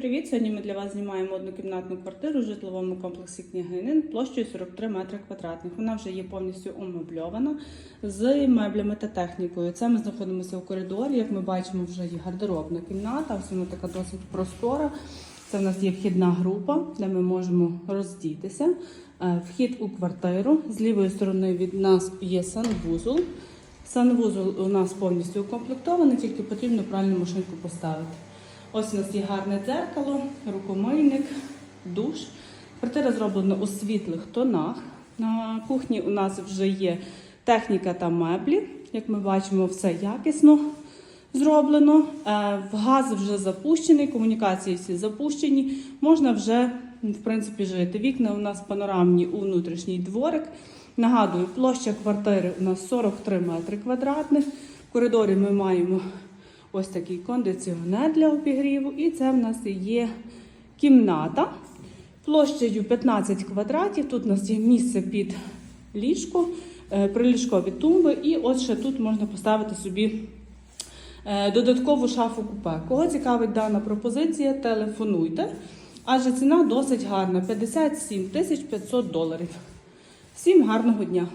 Привіт! Сьогодні ми для вас знімаємо однокімнатну квартиру в житловому комплексі княгинин площею 43 метри квадратних. Вона вже є повністю умебльована з меблями та технікою. Це ми знаходимося у коридорі. Як ми бачимо, вже є гардеробна кімната. Ось вона така досить простора. Це в нас є вхідна група, де ми можемо роздітися. Е, Вхід у квартиру. З лівої сторони від нас є санвузол. Санвузол у нас повністю укомплектований, тільки потрібно правильну машинку поставити. Ось у нас є гарне дзеркало, рукомийник, душ. Квартира зроблена у світлих тонах. На кухні у нас вже є техніка та меблі. Як ми бачимо, все якісно зроблено. Е, газ вже запущений, комунікації всі запущені. Можна вже в принципі жити. Вікна у нас панорамні у внутрішній дворик. Нагадую, площа квартири у нас 43 метри квадратних. В коридорі ми маємо ось такий кондиціонер для обігріву. І це в нас є кімната площею 15 квадратів. Тут у нас є місце під ліжко, е, приліжкові тумби, і от ще тут можна поставити собі е, додаткову шафу купе. Кого цікавить дана пропозиція, телефонуйте. Адже ціна досить гарна 57 тисяч 500 доларів. Всім гарного дня!